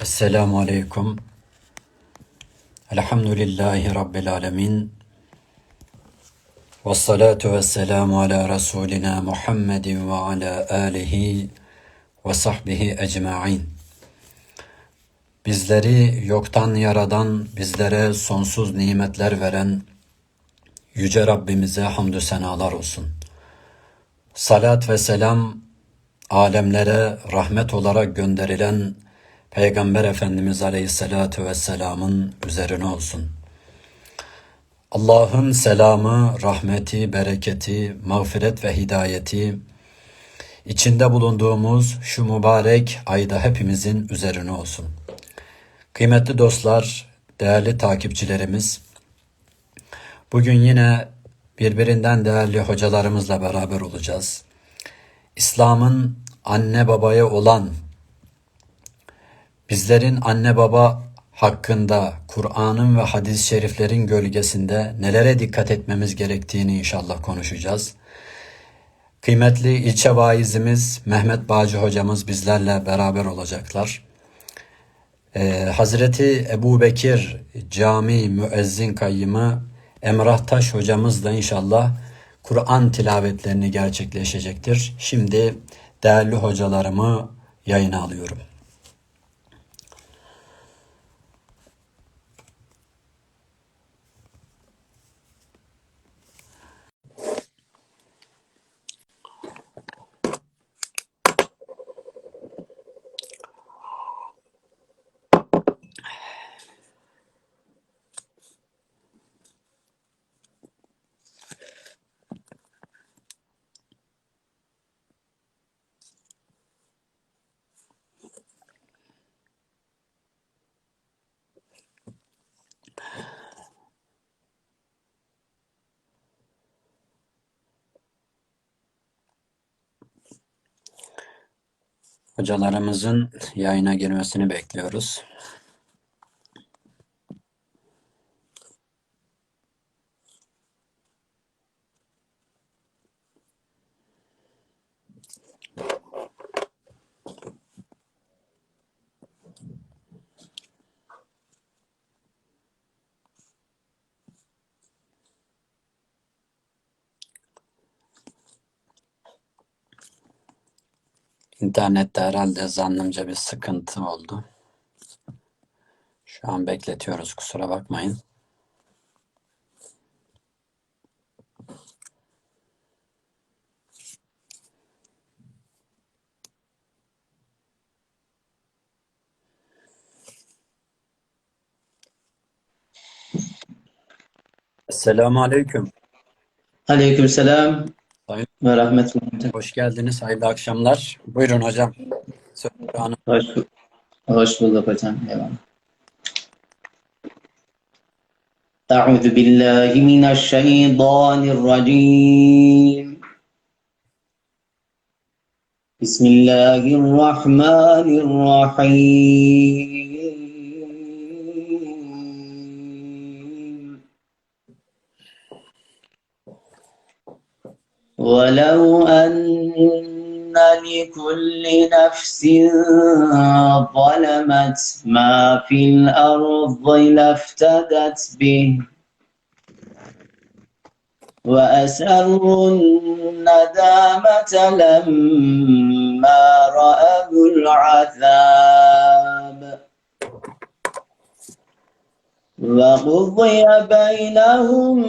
Esselamu Aleyküm. Elhamdülillahi Rabbil Alemin. Ve salatu ve selamu ala Resulina Muhammedin ve ala alihi ve sahbihi ecma'in. Bizleri yoktan yaradan, bizlere sonsuz nimetler veren Yüce Rabbimize hamdü senalar olsun. Salat ve selam alemlere rahmet olarak gönderilen Peygamber Efendimiz Aleyhisselatü Vesselam'ın üzerine olsun. Allah'ın selamı, rahmeti, bereketi, mağfiret ve hidayeti içinde bulunduğumuz şu mübarek ayda hepimizin üzerine olsun. Kıymetli dostlar, değerli takipçilerimiz, bugün yine birbirinden değerli hocalarımızla beraber olacağız. İslam'ın anne babaya olan Bizlerin anne baba hakkında Kur'an'ın ve hadis-i şeriflerin gölgesinde nelere dikkat etmemiz gerektiğini inşallah konuşacağız. Kıymetli ilçe vaizimiz Mehmet Bağcı hocamız bizlerle beraber olacaklar. Ee, Hazreti Ebu Bekir Cami Müezzin Kayyımı Emrah Taş hocamız da inşallah Kur'an tilavetlerini gerçekleşecektir. Şimdi değerli hocalarımı yayına alıyorum. Hocalarımızın yayına girmesini bekliyoruz. İnternette herhalde zannımca bir sıkıntı oldu. Şu an bekletiyoruz kusura bakmayın. Selamun Aleyküm. Aleykümselam Sayın ve rahmetullah. hoş geldiniz. Hayırlı akşamlar. Buyurun hocam. Söz anı- Hoş, hoş bulduk hocam. Eyvallah. أعوذ بالله من الشيطان الرجيم بسم الله الرحمن الرحيم ولو أن لكل نفس ظلمت ما في الأرض لافتدت به وأسروا الندامة لما رأوا العذاب وقضي بينهم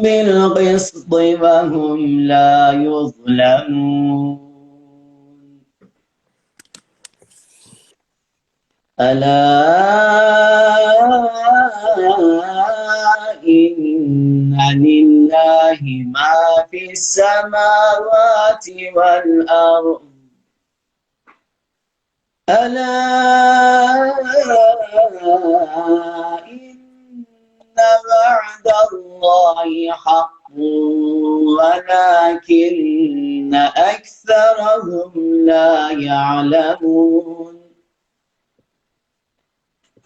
بالقسط وهم لا يظلمون. ألا إن لله ما في السماوات والأرض. ألا وعد الله حق ولكن أكثرهم لا يعلمون.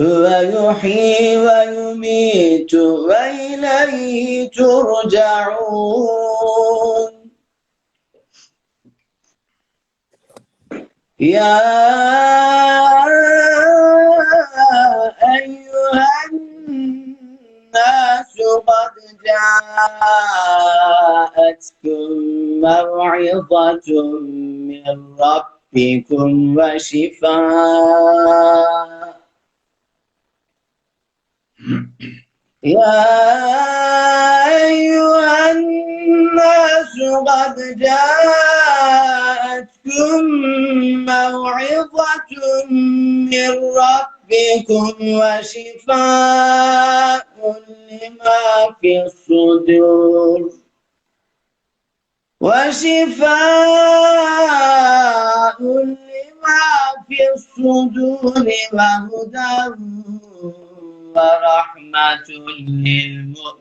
هو يحيي ويميت وإليه ترجعون. يا الناس قد جاءتكم موعظة من ربكم وشفاء. يا أيها الناس قد جاءتكم موعظة من ربكم وشفاء لما في الصدور. وشفاء لما في الصدور وهدى ورحمة للمؤمنين.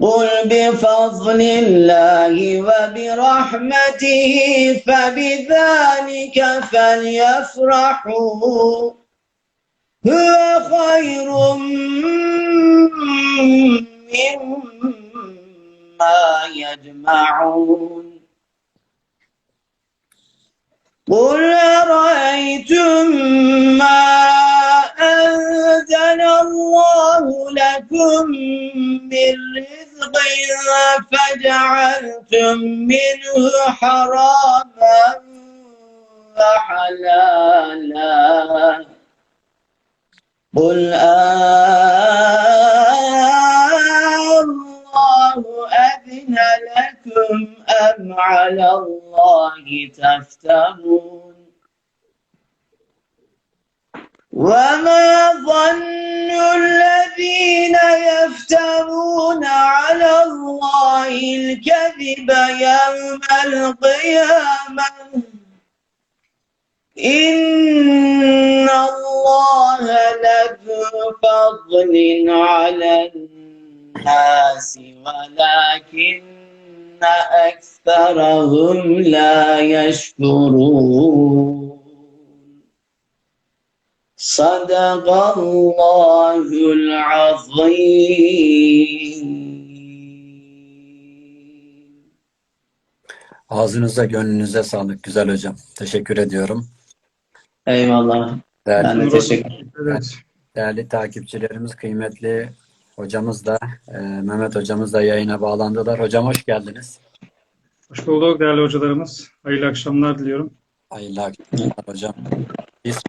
قل بفضل الله وبرحمته فبذلك فليفرحوا. هو خير مما يجمعون. قل أرأيتم ما أنزل الله لكم من رزق فجعلتم منه حراما وحلالا. قل الله أذن لكم أم على الله تفترون؟ وما ظن الذين يفترون على الله الكذب يوم القيامة إن الله لذو فضل على الناس ولكن أكثرهم لا يشكرون صدق الله العظيم Ağzınıza gönlünüze sağlık güzel hocam. Teşekkür ediyorum. Eyvallah. Değerli, Ben de teşekkür Evet. değerli takipçilerimiz, kıymetli hocamız da, e, Mehmet hocamız da yayına bağlandılar. Hocam hoş geldiniz. Hoş bulduk değerli hocalarımız. Hayırlı akşamlar diliyorum. Hayırlı akşamlar hocam. Biz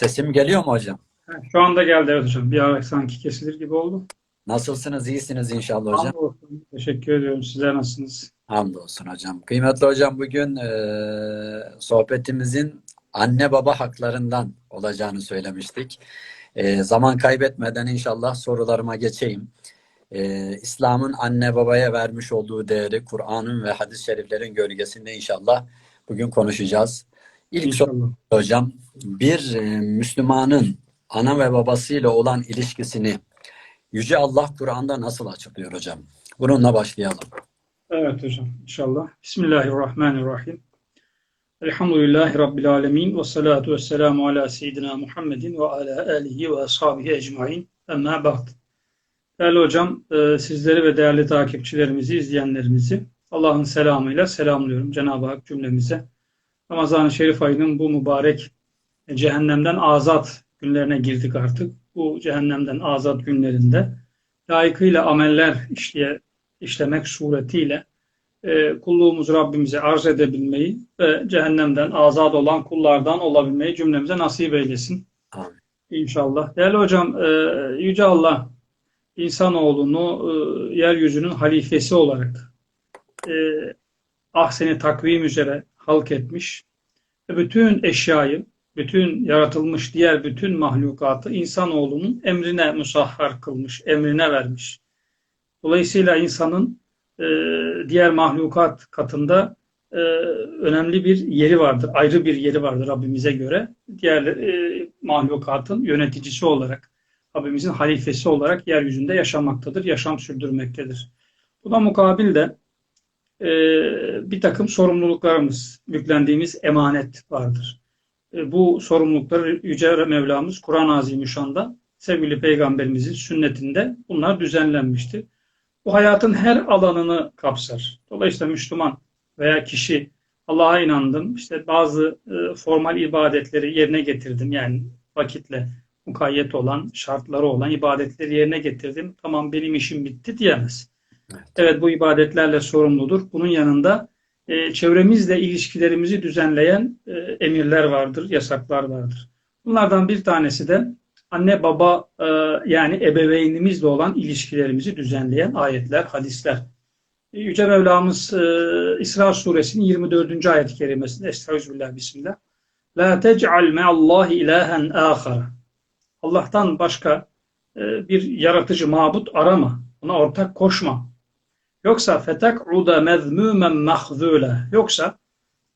Sesim geliyor mu hocam? Şu anda geldi evet hocam. Bir ara sanki kesilir gibi oldu. Nasılsınız? İyisiniz inşallah hocam. Hamdolsun. Teşekkür ediyorum. Sizler nasılsınız? Hamdolsun hocam. Kıymetli hocam bugün e, sohbetimizin anne baba haklarından olacağını söylemiştik. E, zaman kaybetmeden inşallah sorularıma geçeyim. E, İslam'ın anne babaya vermiş olduğu değeri Kur'an'ın ve hadis-i şeriflerin gölgesinde inşallah bugün konuşacağız. İlk soru İnşallah. hocam bir e, Müslümanın ana ve babasıyla olan ilişkisini Yüce Allah Kur'an'da nasıl açıklıyor hocam? Bununla başlayalım. Evet hocam. İnşallah. Bismillahirrahmanirrahim. Elhamdülillahi Rabbil alemin. Ve salatu ve selamu ala seyyidina Muhammedin ve ala alihi ve ashabihi ecmain. Emma ba'd. Değerli hocam, e, sizleri ve değerli takipçilerimizi, izleyenlerimizi Allah'ın selamıyla selamlıyorum Cenab-ı Hak cümlemize. Ramazan-ı Şerif ayının bu mübarek cehennemden azat günlerine girdik artık. Bu cehennemden azat günlerinde layıkıyla ameller işleye, işlemek suretiyle e, kulluğumuzu Rabbimize arz edebilmeyi ve cehennemden azat olan kullardan olabilmeyi cümlemize nasip eylesin. Amin. İnşallah. Değerli hocam, e, Yüce Allah insanoğlunu e, yeryüzünün halifesi olarak e, ahseni takvim üzere halk etmiş ve bütün eşyayı, bütün yaratılmış diğer bütün mahlukatı insanoğlunun emrine musahhar kılmış, emrine vermiş. Dolayısıyla insanın e, diğer mahlukat katında e, önemli bir yeri vardır, ayrı bir yeri vardır Rabbimize göre. Diğer e, mahlukatın yöneticisi olarak, Rabbimizin halifesi olarak yeryüzünde yaşamaktadır, yaşam sürdürmektedir. Buna mukabil de e, bir takım sorumluluklarımız, yüklendiğimiz emanet vardır. E, bu sorumlulukları Yüce Mevlamız Kur'an-ı Azimüşşan'da sevgili Peygamberimizin sünnetinde bunlar düzenlenmiştir. Bu hayatın her alanını kapsar. Dolayısıyla Müslüman veya kişi Allah'a inandım, işte bazı e, formal ibadetleri yerine getirdim. Yani vakitle mukayyet olan, şartları olan ibadetleri yerine getirdim. Tamam benim işim bitti diyemez. Evet. Bu ibadetlerle sorumludur. Bunun yanında e, çevremizle ilişkilerimizi düzenleyen e, emirler vardır, yasaklar vardır. Bunlardan bir tanesi de anne baba e, yani ebeveynimizle olan ilişkilerimizi düzenleyen ayetler, hadisler. Yüce Mevlamız e, İsra suresinin 24. ayet-i kerimesinde Estağfirullah Bismillah. La tec'al me'allahi ilahen âkhara. Allah'tan başka e, bir yaratıcı mabut arama. Ona ortak koşma. Yoksa fetek'uda mezmûmen mahzûle. Yoksa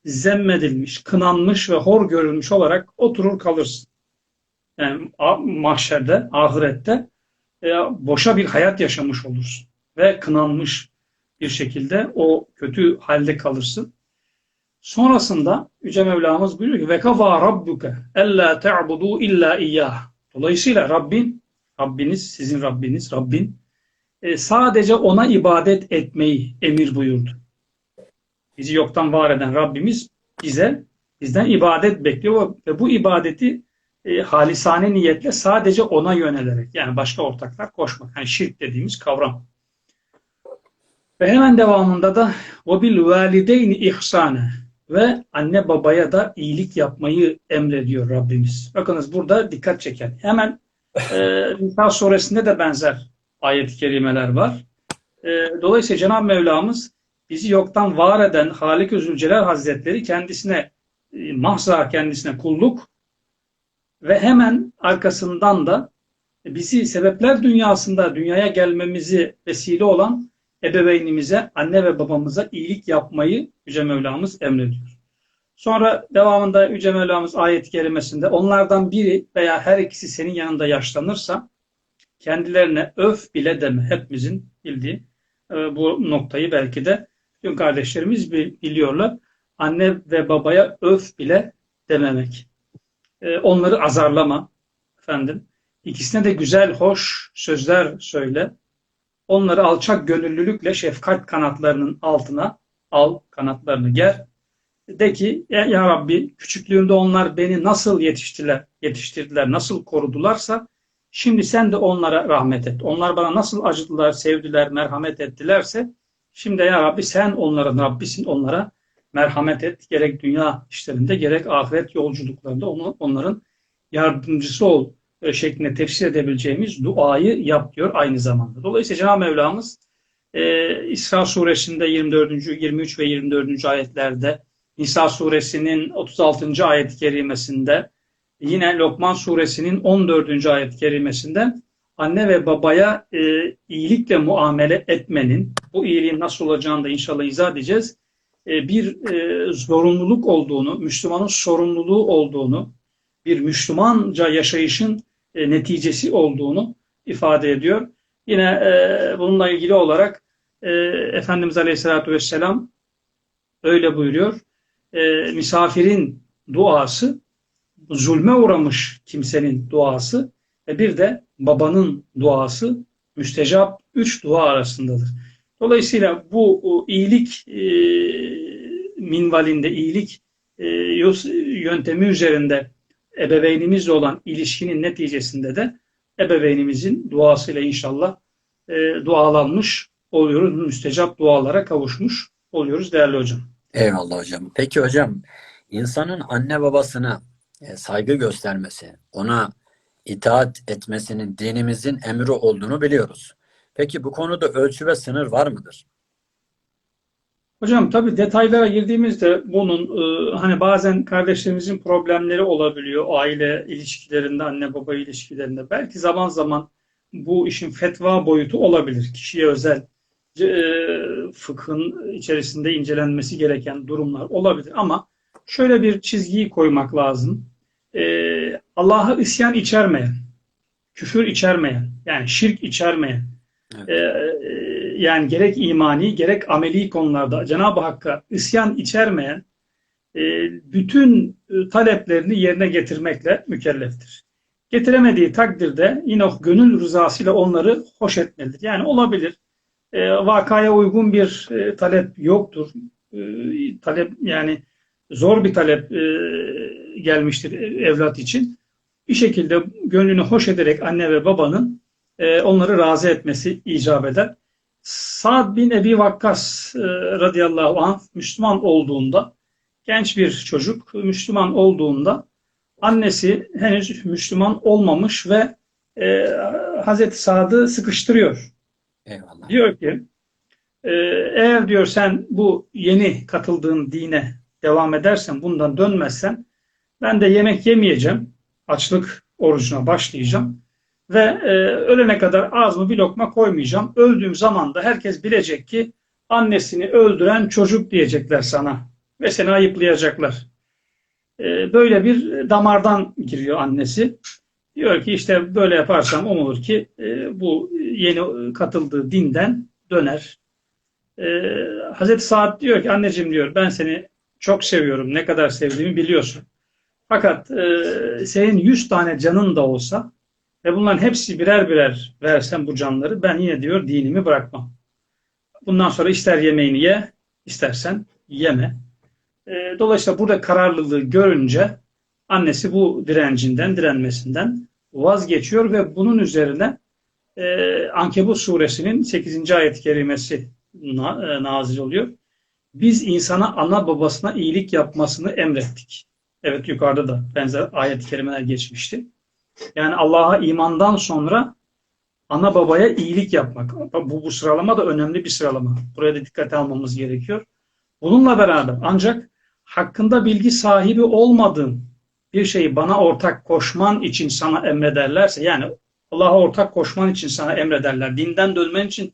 zemmedilmiş, kınanmış ve hor görülmüş olarak oturur kalırsın. Yani mahşerde, ahirette e, boşa bir hayat yaşamış olursun. Ve kınanmış bir şekilde o kötü halde kalırsın. Sonrasında Yüce Mevlamız buyuruyor ki kafa rabbuke ella te'budu illa iyyah. Dolayısıyla Rabbin, Rabbiniz, sizin Rabbiniz, Rabbin e, sadece ona ibadet etmeyi emir buyurdu. Bizi yoktan var eden Rabbimiz bize bizden ibadet bekliyor ve bu ibadeti e, halisane niyetle sadece ona yönelerek yani başka ortaklar koşmak. Yani şirk dediğimiz kavram. Ve hemen devamında da وَبِالْ وَالِدَيْنِ ihsane ve anne babaya da iyilik yapmayı emrediyor Rabbimiz. Bakınız burada dikkat çeken. Hemen e, Nisa suresinde de benzer ayet-i kerimeler var. E, dolayısıyla Cenab-ı Mevlamız bizi yoktan var eden Halik-i Hazretleri kendisine e, mahza kendisine kulluk ve hemen arkasından da bizi sebepler dünyasında dünyaya gelmemizi vesile olan ebeveynimize, anne ve babamıza iyilik yapmayı Yüce Mevlamız emrediyor. Sonra devamında Yüce Mevlamız ayet-i kerimesinde onlardan biri veya her ikisi senin yanında yaşlanırsa kendilerine öf bile deme. Hepimizin bildiği e, bu noktayı belki de tüm kardeşlerimiz bi- biliyorlar. Anne ve babaya öf bile dememek. E, Onları azarlama efendim. İkisine de güzel, hoş sözler söyle. Onları alçak gönüllülükle şefkat kanatlarının altına al, kanatlarını ger. De ki ya, ya Rabbi küçüklüğümde onlar beni nasıl yetiştiler, yetiştirdiler, nasıl korudularsa şimdi sen de onlara rahmet et. Onlar bana nasıl acıdılar, sevdiler, merhamet ettilerse şimdi ya Rabbi sen onların Rabbisin onlara merhamet et. Gerek dünya işlerinde gerek ahiret yolculuklarında onların yardımcısı ol e, şeklinde tefsir edebileceğimiz duayı yap diyor aynı zamanda. Dolayısıyla Cenab-ı Mevlamız e, İsra suresinde 24. 23 ve 24. ayetlerde Nisa suresinin 36. ayet-i kerimesinde yine Lokman suresinin 14. ayet-i kerimesinde anne ve babaya e, iyilikle muamele etmenin bu iyiliğin nasıl olacağını da inşallah izah edeceğiz. E, bir e, zorunluluk olduğunu, Müslümanın sorumluluğu olduğunu, bir Müslümanca yaşayışın e, neticesi olduğunu ifade ediyor. Yine e, bununla ilgili olarak e, Efendimiz Aleyhisselatü Vesselam öyle buyuruyor. E, misafirin duası, zulme uğramış kimsenin duası ve bir de babanın duası müstecap üç dua arasındadır. Dolayısıyla bu iyilik e, minvalinde, iyilik e, yöntemi üzerinde ebeveynimizle olan ilişkinin neticesinde de ebeveynimizin duasıyla inşallah e, dualanmış oluyoruz. Müstecap dualara kavuşmuş oluyoruz değerli hocam. Eyvallah hocam. Peki hocam, insanın anne babasına saygı göstermesi, ona itaat etmesinin dinimizin emri olduğunu biliyoruz. Peki bu konuda ölçü ve sınır var mıdır? Hocam tabii detaylara girdiğimizde bunun e, hani bazen kardeşlerimizin problemleri olabiliyor aile ilişkilerinde, anne baba ilişkilerinde. Belki zaman zaman bu işin fetva boyutu olabilir. Kişiye özel e, fıkhın içerisinde incelenmesi gereken durumlar olabilir ama şöyle bir çizgiyi koymak lazım. E, Allah'a isyan içermeyen, küfür içermeyen, yani şirk içermeyen, Evet. e, yani gerek imani gerek ameli konularda Cenab-ı Hakk'a isyan içermeyen e, bütün e, taleplerini yerine getirmekle mükelleftir. Getiremediği takdirde yine o gönül rızasıyla onları hoş etmelidir. Yani olabilir. E, vakaya uygun bir e, talep yoktur. E, talep yani zor bir talep e, gelmiştir evlat için. bir şekilde gönlünü hoş ederek anne ve babanın e, onları razı etmesi icap eder. Sa'd bin Ebi Vakkas e, radıyallahu anh Müslüman olduğunda genç bir çocuk Müslüman olduğunda annesi henüz Müslüman olmamış ve e, Hazreti Sa'd'ı sıkıştırıyor. Eyvallah. Diyor ki e, eğer diyor sen bu yeni katıldığın dine devam edersen bundan dönmezsen ben de yemek yemeyeceğim. Açlık orucuna başlayacağım. Ve e, ölene kadar ağzıma bir lokma koymayacağım. Öldüğüm zaman da herkes bilecek ki annesini öldüren çocuk diyecekler sana. Ve seni ayıplayacaklar. E, böyle bir damardan giriyor annesi. Diyor ki işte böyle yaparsam umulur ki e, bu yeni katıldığı dinden döner. E, Hazreti Saad diyor ki anneciğim diyor ben seni çok seviyorum. Ne kadar sevdiğimi biliyorsun. Fakat e, senin 100 tane canın da olsa ve bunların hepsi birer birer versem bu canları ben yine diyor dinimi bırakmam. Bundan sonra ister yemeğini ye, istersen yeme. E, dolayısıyla burada kararlılığı görünce annesi bu direncinden, direnmesinden vazgeçiyor ve bunun üzerine e, Ankebut suresinin 8. ayet-i kerimesi na, e, nazil oluyor. Biz insana ana babasına iyilik yapmasını emrettik. Evet yukarıda da benzer ayet-i kerimeler geçmişti. Yani Allah'a imandan sonra ana babaya iyilik yapmak. Bu, bu sıralama da önemli bir sıralama. Buraya da dikkate almamız gerekiyor. Bununla beraber ancak hakkında bilgi sahibi olmadığın bir şeyi bana ortak koşman için sana emrederlerse yani Allah'a ortak koşman için sana emrederler, dinden dönmen için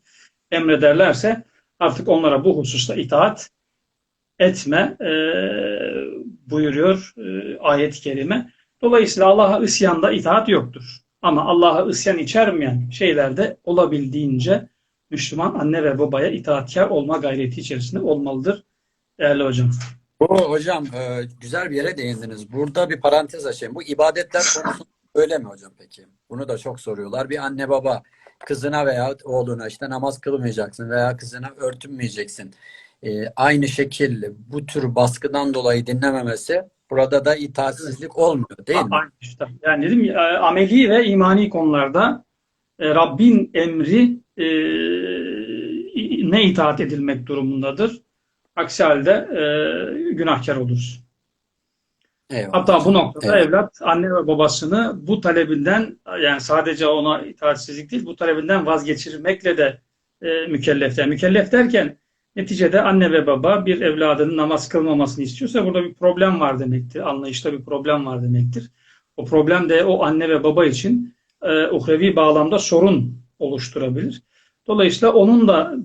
emrederlerse artık onlara bu hususta itaat etme e, buyuruyor e, ayet-i kerime. Dolayısıyla Allah'a isyanda itaat yoktur. Ama Allah'a isyan içermeyen şeylerde olabildiğince Müslüman anne ve babaya itaatkar olma gayreti içerisinde olmalıdır değerli hocam. Bu hocam e, güzel bir yere değindiniz. Burada bir parantez açayım. Bu ibadetler konusunda öyle mi hocam peki? Bunu da çok soruyorlar. Bir anne baba kızına veya oğluna işte namaz kılmayacaksın veya kızına örtünmeyeceksin. E, aynı şekil bu tür baskıdan dolayı dinlememesi burada da itaatsizlik olmuyor değil mi? İşte. Yani dedim ya, ameli ve imani konularda e, Rabbin emri e, ne itaat edilmek durumundadır. Aksi halde e, günahkar oluruz. Eyvallah. Hatta bu noktada Evet. evlat anne ve babasını bu talebinden yani sadece ona itaatsizlik değil bu talebinden vazgeçirmekle de e, mükellef. Yani mükellef derken neticede anne ve baba bir evladının namaz kılmamasını istiyorsa burada bir problem var demektir. Anlayışta bir problem var demektir. O problem de o anne ve baba için e, uhrevi bağlamda sorun oluşturabilir. Dolayısıyla onun da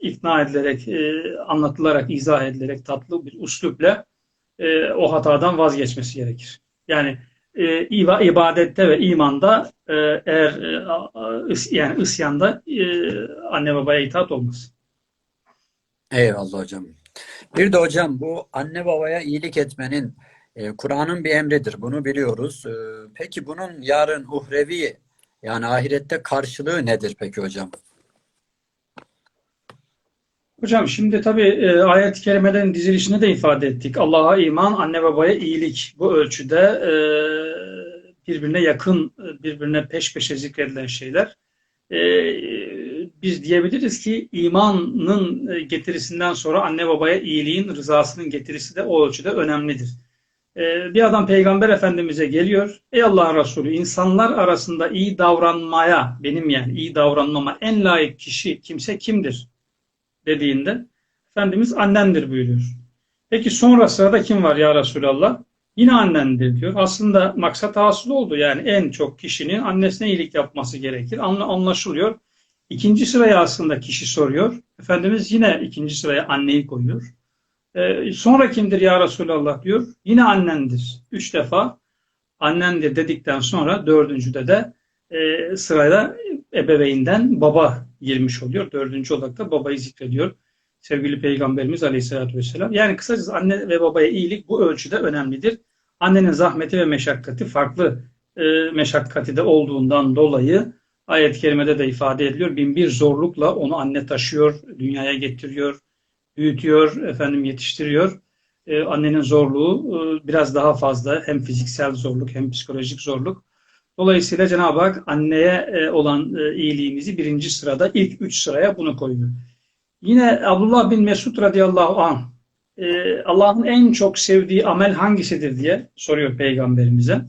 ikna edilerek, e, anlatılarak, izah edilerek tatlı bir üslupla e, o hatadan vazgeçmesi gerekir. Yani e, iba- ibadette ve imanda e, eğer e, is- yani isyanda e, anne babaya itaat olmaz. Eyvallah hocam. Bir de hocam bu anne babaya iyilik etmenin e, Kur'an'ın bir emridir. Bunu biliyoruz. E, peki bunun yarın uhrevi yani ahirette karşılığı nedir peki hocam? Hocam şimdi tabii e, ayet-i kerimelerin dizilişini de ifade ettik. Allah'a iman, anne babaya iyilik. Bu ölçüde e, birbirine yakın, e, birbirine peş peşe zikredilen şeyler. E, biz diyebiliriz ki imanın e, getirisinden sonra anne babaya iyiliğin rızasının getirisi de o ölçüde önemlidir. E, bir adam Peygamber Efendimiz'e geliyor. Ey Allah'ın Resulü insanlar arasında iyi davranmaya, benim yani iyi davranmama en layık kişi, kimse kimdir? Dediğinde Efendimiz annendir buyuruyor. Peki sonra sırada kim var ya Resulallah? Yine annendir diyor. Aslında maksat hasıl oldu. Yani en çok kişinin annesine iyilik yapması gerekir. Anla- Anlaşılıyor. İkinci sıraya aslında kişi soruyor. Efendimiz yine ikinci sıraya anneyi koyuyor. Ee, sonra kimdir ya Resulallah diyor. Yine annendir. Üç defa annendir dedikten sonra dördüncüde de e, sırayla ebeveynden baba girmiş oluyor. Dördüncü olarak da babayı zikrediyor. Sevgili Peygamberimiz Aleyhisselatü Vesselam. Yani kısacası anne ve babaya iyilik bu ölçüde önemlidir. Annenin zahmeti ve meşakkati farklı e, meşakkati de olduğundan dolayı ayet-i kerimede de ifade ediliyor. Bin bir zorlukla onu anne taşıyor, dünyaya getiriyor, büyütüyor, efendim yetiştiriyor. e, annenin zorluğu e, biraz daha fazla. Hem fiziksel zorluk hem psikolojik zorluk. Dolayısıyla Cenab-ı Hak anneye e, olan e, iyiliğimizi birinci sırada ilk üç sıraya bunu koyuyor. Yine Abdullah bin Mesud radıyallahu anh e, Allah'ın en çok sevdiği amel hangisidir diye soruyor peygamberimize.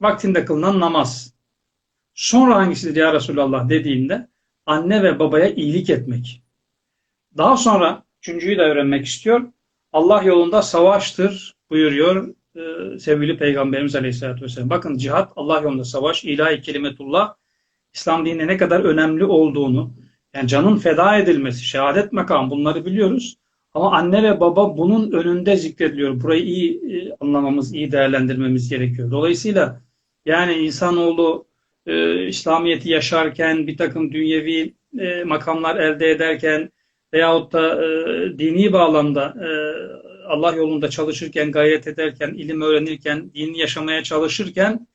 Vaktinde kılınan namaz. Sonra hangisidir ya Resulallah dediğinde anne ve babaya iyilik etmek. Daha sonra üçüncüyü de öğrenmek istiyor. Allah yolunda savaştır buyuruyor e, sevgili Peygamberimiz Aleyhisselatü Vesselam. Bakın cihat Allah yolunda savaş, ilahi kelimetullah İslam dinine ne kadar önemli olduğunu, yani canın feda edilmesi, şehadet makam bunları biliyoruz. Ama anne ve baba bunun önünde zikrediliyor. Burayı iyi e, anlamamız, iyi değerlendirmemiz gerekiyor. Dolayısıyla yani insanoğlu e, İslamiyet'i yaşarken bir takım dünyevi e, makamlar elde ederken veyahut da e, dini bağlamda e, Allah yolunda çalışırken, gayret ederken, ilim öğrenirken, dini yaşamaya çalışırken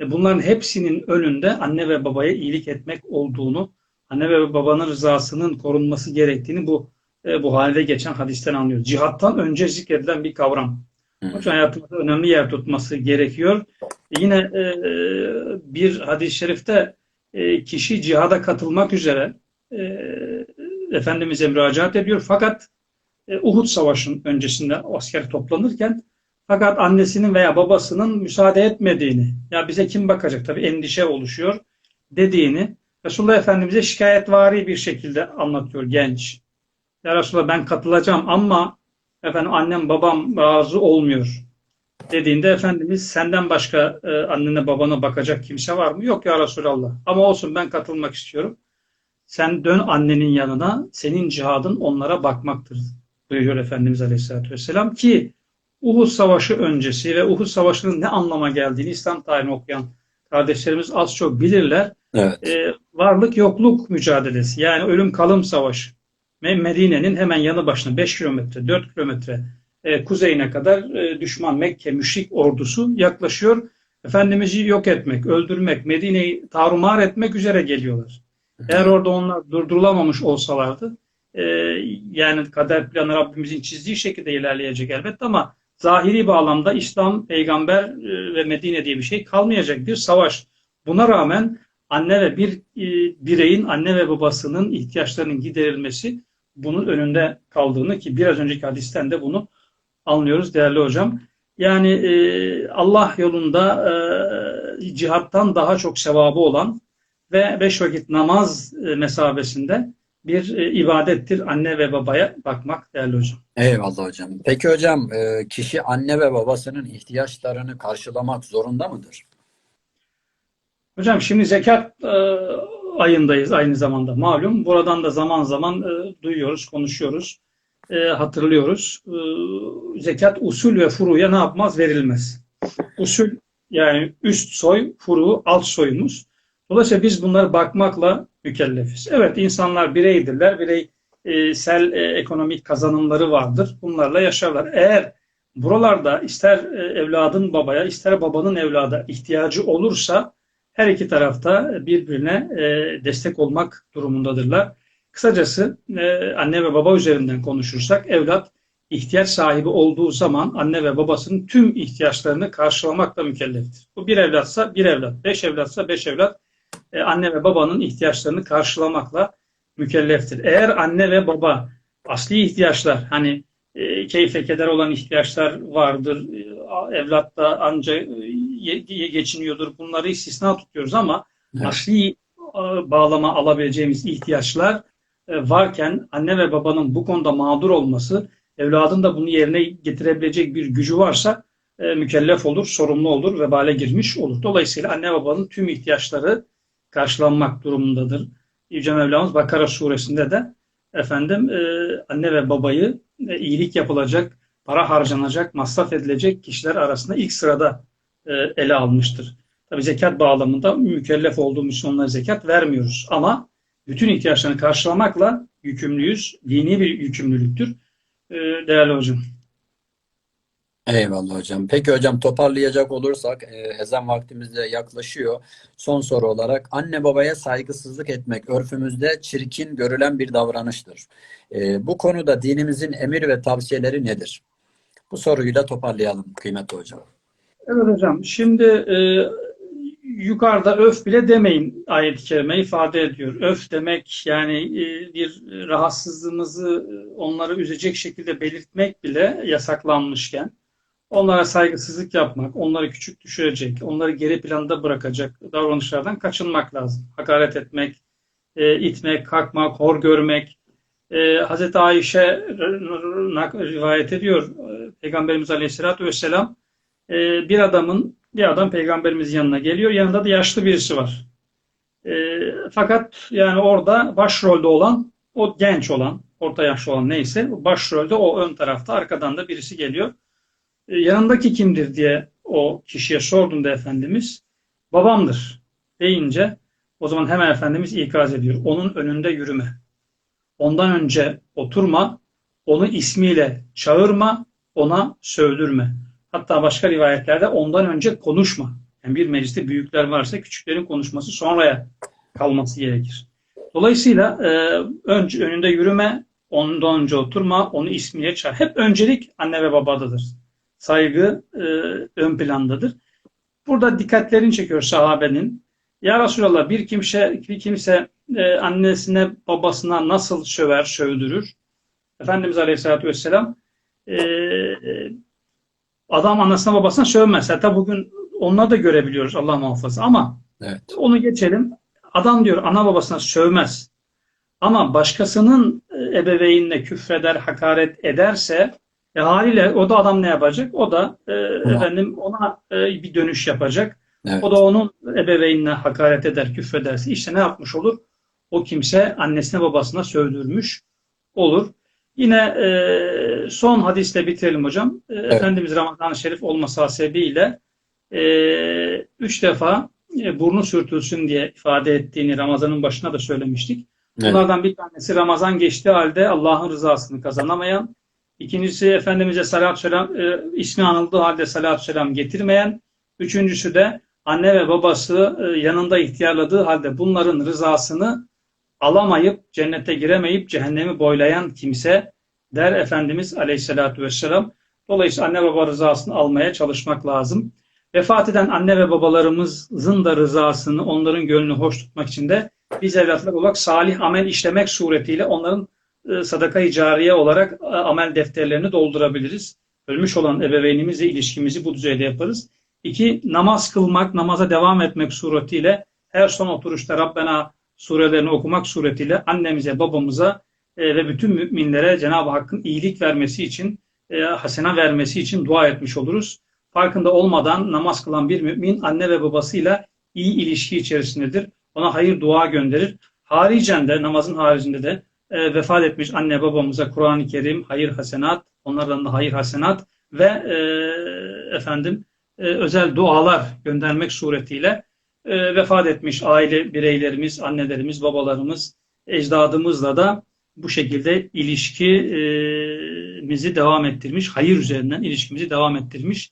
e, bunların hepsinin önünde anne ve babaya iyilik etmek olduğunu, anne ve babanın rızasının korunması gerektiğini bu e, bu halde geçen hadisten anlıyoruz. Cihattan önce zikredilen bir kavram. Onun için hayatımızda önemli yer tutması gerekiyor. Yine e, bir hadis-i şerifte e, kişi cihada katılmak üzere e, Efendimiz'e müracaat ediyor. Fakat Uhud Savaşı'nın öncesinde asker toplanırken fakat annesinin veya babasının müsaade etmediğini, ya bize kim bakacak tabii endişe oluşuyor dediğini Resulullah Efendimiz'e şikayetvari bir şekilde anlatıyor genç. Ya Resulallah ben katılacağım ama efendim annem babam razı olmuyor dediğinde Efendimiz senden başka e, annene babana bakacak kimse var mı? Yok ya Resulallah. Ama olsun ben katılmak istiyorum. Sen dön annenin yanına senin cihadın onlara bakmaktır buyuruyor Efendimiz Aleyhisselatü Vesselam ki Uhud Savaşı öncesi ve Uhud Savaşı'nın ne anlama geldiğini İslam tarihini okuyan kardeşlerimiz az çok bilirler. Evet. E, varlık yokluk mücadelesi yani ölüm kalım savaşı. Medine'nin hemen yanı başına 5 kilometre 4 kilometre e, kuzeyine kadar e, düşman Mekke müşrik ordusu yaklaşıyor. Efendimiz'i yok etmek, öldürmek, Medine'yi tarumar etmek üzere geliyorlar. Eğer orada onlar durdurulamamış olsalardı e, yani kader planı Rabbimizin çizdiği şekilde ilerleyecek elbette ama zahiri bağlamda İslam, peygamber e, ve Medine diye bir şey kalmayacak bir savaş. Buna rağmen anne ve bir e, bireyin anne ve babasının ihtiyaçlarının giderilmesi bunun önünde kaldığını ki biraz önceki hadisten de bunu anlıyoruz değerli hocam. Yani e, Allah yolunda e, cihattan daha çok sevabı olan ve beş vakit namaz e, mesabesinde bir e, ibadettir anne ve babaya bakmak değerli hocam. Eyvallah hocam. Peki hocam, e, kişi anne ve babasının ihtiyaçlarını karşılamak zorunda mıdır? Hocam şimdi zekat e, ayındayız aynı zamanda malum. Buradan da zaman zaman e, duyuyoruz, konuşuyoruz, e, hatırlıyoruz. E, zekat usul ve furuya ne yapmaz? Verilmez. Usul yani üst soy, furu alt soyumuz. Dolayısıyla biz bunlara bakmakla mükellefiz. Evet insanlar bireydirler. Bireysel e, ekonomik kazanımları vardır. Bunlarla yaşarlar. Eğer buralarda ister e, evladın babaya ister babanın evlada ihtiyacı olursa her iki tarafta birbirine e, destek olmak durumundadırlar. Kısacası e, anne ve baba üzerinden konuşursak evlat ihtiyaç sahibi olduğu zaman anne ve babasının tüm ihtiyaçlarını karşılamakla mükelleftir. Bu bir evlatsa bir evlat, beş evlatsa beş evlat e, anne ve babanın ihtiyaçlarını karşılamakla mükelleftir. Eğer anne ve baba asli ihtiyaçlar hani e, keyfe keder olan ihtiyaçlar vardır. E, evlat da anca e, geçiniyordur. Bunları istisna tutuyoruz ama Evet. asli e, bağlama alabileceğimiz ihtiyaçlar e, varken anne ve babanın bu konuda mağdur olması, evladın da bunu yerine getirebilecek bir gücü varsa e, mükellef olur, sorumlu olur, vebale girmiş olur. Dolayısıyla anne babanın tüm ihtiyaçları karşılanmak durumundadır. Yüce Mevlamız Bakara suresinde de efendim e, anne ve babayı e, iyilik yapılacak, para harcanacak, masraf edilecek kişiler arasında ilk sırada e, ele almıştır. Tabi zekat bağlamında mükellef olduğu Müslümanlara zekat vermiyoruz ama bütün ihtiyaçlarını karşılamakla yükümlüyüz. Dini bir yükümlülüktür. E, değerli hocam. Eyvallah hocam. Peki hocam toparlayacak olursak e, ezan vaktimiz de yaklaşıyor. Son soru olarak anne babaya saygısızlık etmek örfümüzde çirkin görülen bir davranıştır. E, bu konuda dinimizin emir ve tavsiyeleri nedir? Bu soruyu da toparlayalım kıymetli hocam. Evet hocam. Şimdi e, yukarıda öf bile demeyin ayet-i kerime ifade ediyor. Öf demek yani e, bir rahatsızlığımızı e, onları üzecek şekilde belirtmek bile yasaklanmışken onlara saygısızlık yapmak, onları küçük düşürecek, onları geri planda bırakacak davranışlardan kaçınmak lazım. Hakaret etmek, e, itmek, kalkmak, hor görmek. E, Hazreti Ayşe rivayet ediyor. e, Peygamberimiz Aleyhisselatü Vesselam e, bir adamın bir adam peygamberimizin yanına geliyor. Yanında da yaşlı birisi var. E, fakat yani orada başrolde olan o genç olan, orta yaşlı olan neyse başrolde o ön tarafta arkadan da birisi geliyor. E, yanındaki kimdir diye o kişiye sorduğunda Efendimiz babamdır deyince o zaman hemen Efendimiz ikaz ediyor. Onun önünde yürüme. Ondan önce oturma. Onu ismiyle çağırma. Ona sövdürme. Hatta başka rivayetlerde ondan önce konuşma. Yani bir mecliste büyükler varsa küçüklerin konuşması sonraya kalması gerekir. Dolayısıyla e, önce, önünde yürüme, ondan önce oturma, onu ismiye çağır. Hep öncelik anne ve babadadır. Saygı e, ön plandadır. Burada dikkatlerini çekiyor sahabenin. Ya Resulallah bir kimse, bir kimse e, annesine babasına nasıl söver, sövdürür? Efendimiz Aleyhisselatü Vesselam e, adam anasına babasına sövmez. Hatta bugün onları da görebiliyoruz Allah muhafaza. Ama Evet. onu geçelim. Adam diyor ana babasına sövmez. Ama başkasının e, ebeveynine küfreder, hakaret ederse e, haliyle o da adam ne yapacak? O da e, efendim ona e, bir dönüş yapacak. Evet. O da onun ebeveynine hakaret eder, küfrederse işte ne yapmış olur? O kimse annesine babasına sövdürmüş olur. Yine e, son hadisle bitirelim hocam. E, Efendimiz Ramazan-ı Şerif olması hasebiyle e, üç defa e, burnu sürtülsün diye ifade ettiğini Ramazan'ın başına da söylemiştik. Evet. Bunlardan bir tanesi Ramazan geçtiği halde Allah'ın rızasını kazanamayan. İkincisi Efendimiz'e salatü selam, e, ismi anıldığı halde salatü selam getirmeyen. Üçüncüsü de anne ve babası e, yanında ihtiyarladığı halde bunların rızasını alamayıp, cennete giremeyip cehennemi boylayan kimse der Efendimiz Aleyhisselatü Vesselam. Dolayısıyla anne baba rızasını almaya çalışmak lazım. Vefat eden anne ve babalarımızın da rızasını, onların gönlünü hoş tutmak için de biz evlatlar olarak salih amel işlemek suretiyle onların sadaka-i cariye olarak e, amel defterlerini doldurabiliriz. Ölmüş olan ebeveynimizle ilişkimizi bu düzeyde yaparız. İki, namaz kılmak, namaza devam etmek suretiyle her son oturuşta Rabbena surelerini okumak suretiyle annemize, babamıza e, ve bütün müminlere Cenab-ı Hakk'ın iyilik vermesi için, e, hasena vermesi için dua etmiş oluruz. Farkında olmadan namaz kılan bir mümin anne ve babasıyla iyi ilişki içerisindedir. Ona hayır dua gönderir. Haricen de namazın haricinde de e, vefat etmiş anne babamıza Kur'an-ı Kerim, hayır hasenat, onlardan da hayır hasenat ve e, efendim e, özel dualar göndermek suretiyle e, vefat etmiş aile bireylerimiz, annelerimiz, babalarımız, ecdadımızla da bu şekilde ilişkimizi devam ettirmiş, hayır üzerinden ilişkimizi devam ettirmiş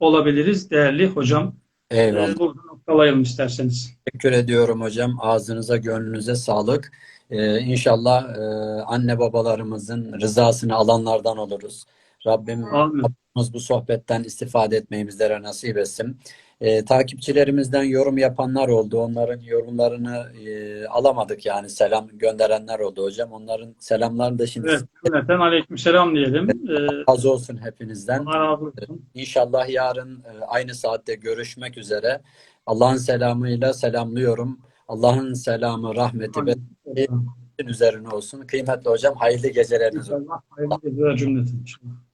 olabiliriz değerli hocam. Eyvallah. E, burada noktalayalım isterseniz. Teşekkür ediyorum hocam. Ağzınıza, gönlünüze sağlık. Ee, inşallah e, anne babalarımızın rızasını alanlardan oluruz. Rabbim Amin. Rabbimiz bu sohbetten istifade etmeyi bizlere nasip etsin. Ee, takipçilerimizden yorum yapanlar oldu. Onların yorumlarını e, alamadık yani selam gönderenler oldu hocam. Onların selamlarını da şimdi Evet, cümleten aleykümselam diyelim. E, razı olsun hepinizden. Allah razı olsun. İnşallah yarın e, aynı saatte görüşmek üzere. Allah'ın selamıyla selamlıyorum. Allah'ın selamı, rahmeti ve üzerine olsun. Kıymetli hocam hayırlı geceleriniz olsun. Hayırlı geceler cümleten. inşallah.